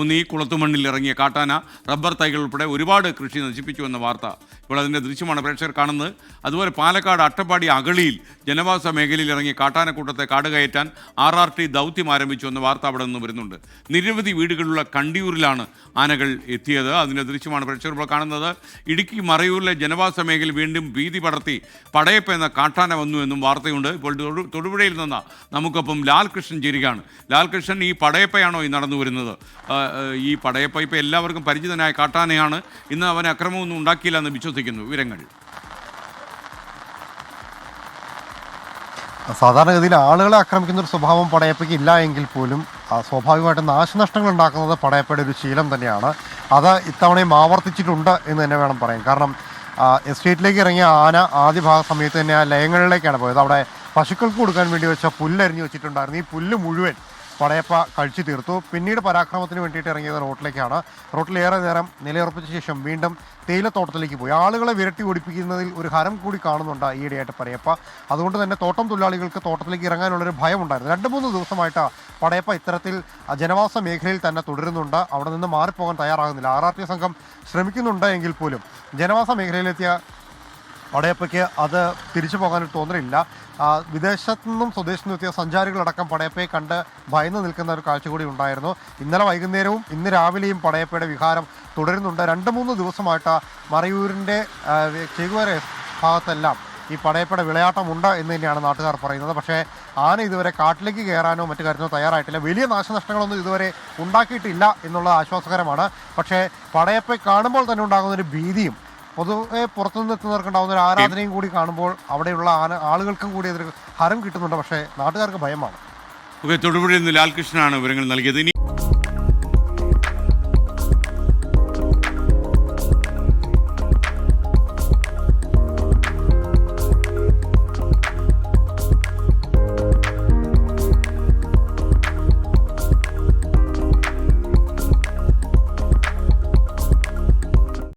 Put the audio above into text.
ഒന്ന് ഈ കുളത്തുമണ്ണിൽ ഇറങ്ങിയ കാട്ടാന റബ്ബർ തൈകൾ ഉൾപ്പെടെ ഒരുപാട് കൃഷി നശിപ്പിച്ചു എന്ന വാർത്ത. ഇപ്പോൾ അതിന്റെ ദൃശ്യമാണ് പ്രേക്ഷകർ കാണുന്നത്. അതുപോലെ പാലക്കാട് അട്ടപ്പാടി അഗളിയിൽ ജനവാസ മേഖലയിൽ ഇറങ്ങിയ കാട്ടാനക്കൂട്ടത്തെ കാട് കയറ്റാൻ ആർ ആർ ടി ദൗത്യം ആരംഭിച്ചു എന്ന വാർത്ത അവിടെ നിന്ന് വരുന്നുണ്ട്. നിരവധി വീടുകളുള്ള കണ്ടിയൂരിലാണ് ആനകൾ എത്തിയത്. അതിന്റെ ദൃശ്യമാണ് പ്രേക്ഷകർ ഇപ്പോൾ കാണുന്നത്. ഇടുക്കി മറയൂരിലെ ജനവാസ മേഖലയിൽ വീണ്ടും ഭീതി പടർത്തി പടയപ്പ എന്ന കാട്ടാന വന്നു എന്നും വാർത്തയുണ്ട്. ഇപ്പോൾ തൊടുപുഴയിൽ നിന്ന് നമുക്കൊപ്പം ലാൽകൃഷ്ണൻ ചേരുകയാണ്. ലാൽകൃഷ്ണൻ ഈ പടയപ്പയാണോ ഈ നടന്നു വരുന്നത്? ഈ പടയപ്പ എല്ലാവർക്കും പരിചിതനായ കാട്ടാനയാണ്. ഇന്ന് അവൻ അക്രമമൊന്നും ഉണ്ടാക്കിയില്ല എന്ന് വിശ്വസിക്കുന്നു വിവരങ്ങൾ. സാധാരണഗതിയിൽ ആളുകളെ ആക്രമിക്കുന്ന ഒരു സ്വഭാവം പടയപ്പയ്ക്ക് ഇല്ല എങ്കിൽ പോലും സ്വാഭാവികമായിട്ടും നാശനഷ്ടങ്ങൾ ഉണ്ടാക്കുന്നത് പടയപ്പയുടെ ഒരു ശീലം തന്നെയാണ്. അത് ഇത്തവണയും ആവർത്തിച്ചിട്ടുണ്ട് എന്ന് തന്നെ വേണം പറയാൻ. കാരണം എസ്റ്റേറ്റിലേക്ക് ഇറങ്ങിയ ആന ആദ്യ ഭാഗ സമയത്ത് തന്നെ ആ ലയങ്ങളിലേക്കാണ് പോയത്. അവിടെ പശുക്കൾക്ക് കൊടുക്കാൻ വേണ്ടി വെച്ച പുല്ലരിഞ്ഞു വെച്ചിട്ടുണ്ടായിരുന്നു. ഈ പുല്ല് മുഴുവൻ പടയപ്പ കഴിച്ചു തീർത്തു. പിന്നീട് പരാക്രമത്തിന് വേണ്ടിയിട്ട് ഇറങ്ങിയത് റോട്ടിലേക്കാണ്. റോട്ടിലേറെ നേരം നിലയുറപ്പിച്ച ശേഷം വീണ്ടും തേയിലത്തോട്ടത്തിലേക്ക് പോയി. ആളുകളെ വിരട്ടി ഓടിപ്പിക്കുന്നതിൽ ഒരു ഹരം കൂടി കാണുന്നുണ്ട് ഈയിടെയായിട്ട് പടയപ്പ. അതുകൊണ്ട് തന്നെ തോട്ടം തൊഴിലാളികൾക്ക് തോട്ടത്തിലേക്ക് ഇറങ്ങാനുള്ളൊരു ഭയമുണ്ടായിരുന്നു. രണ്ട് മൂന്ന് ദിവസമായിട്ട് പടയപ്പ ഇത്തരത്തിൽ ജനവാസ മേഖലയിൽ തന്നെ തുടരുന്നുണ്ട്. അവിടെ നിന്ന് മാറിപ്പോകാൻ തയ്യാറാകുന്നില്ല. ആർ ആർ സംഘം ശ്രമിക്കുന്നുണ്ട് എങ്കിൽ പോലും. ജനവാസ മേഖലയിലെത്തിയ പടയപ്പയ്ക്ക് അത് തിരിച്ചു പോകാനൊരു തോന്നലില്ല. വിദേശത്തു നിന്നും സ്വദേശത്തു നിന്നും എത്തിയ സഞ്ചാരികളടക്കം പടയപ്പയെ കണ്ട് ഭയന്ന് നിൽക്കുന്ന ഒരു കാഴ്ച കൂടി ഉണ്ടായിരുന്നു. ഇന്നലെ വൈകുന്നേരവും ഇന്ന് രാവിലെയും പടയപ്പയുടെ വിഹാരം തുടരുന്നുണ്ട്. രണ്ട് മൂന്ന് ദിവസമായിട്ട് മറയൂരിന്റെ ചെകുവര ഭാഗത്തെല്ലാം ഈ പടയപ്പയുടെ വിളയാട്ടമുണ്ട് എന്ന് തന്നെയാണ് നാട്ടുകാർ പറയുന്നത്. പക്ഷേ ആന ഇതുവരെ കാട്ടിലേക്ക് കയറാനോ മറ്റു കാര്യത്തിനോ തയ്യാറായിട്ടില്ല. വലിയ നാശനഷ്ടങ്ങളൊന്നും ഇതുവരെ ഉണ്ടാക്കിയിട്ടില്ല എന്നുള്ളത് ആശ്വാസകരമാണ്. പക്ഷേ പടയപ്പയെ കാണുമ്പോൾ തന്നെ ഉണ്ടാകുന്ന ഒരു ഭീതിയും പൊതുവെ പുറത്തുനിന്ന് എത്തുന്നവർക്കുണ്ടാവുന്ന ഒരു ആരാധനയും കൂടി കാണുമ്പോൾ അവിടെയുള്ള ആന ആളുകൾക്കും കൂടി അതൊരു ഹരം കിട്ടുന്നുണ്ട്. പക്ഷേ നാട്ടുകാർക്ക് ഭയമാണ്. തൊടുപുഴയിൽ നിന്ന് ലാൽകൃഷ്ണനാണ് വിവരങ്ങൾ നൽകിയത്.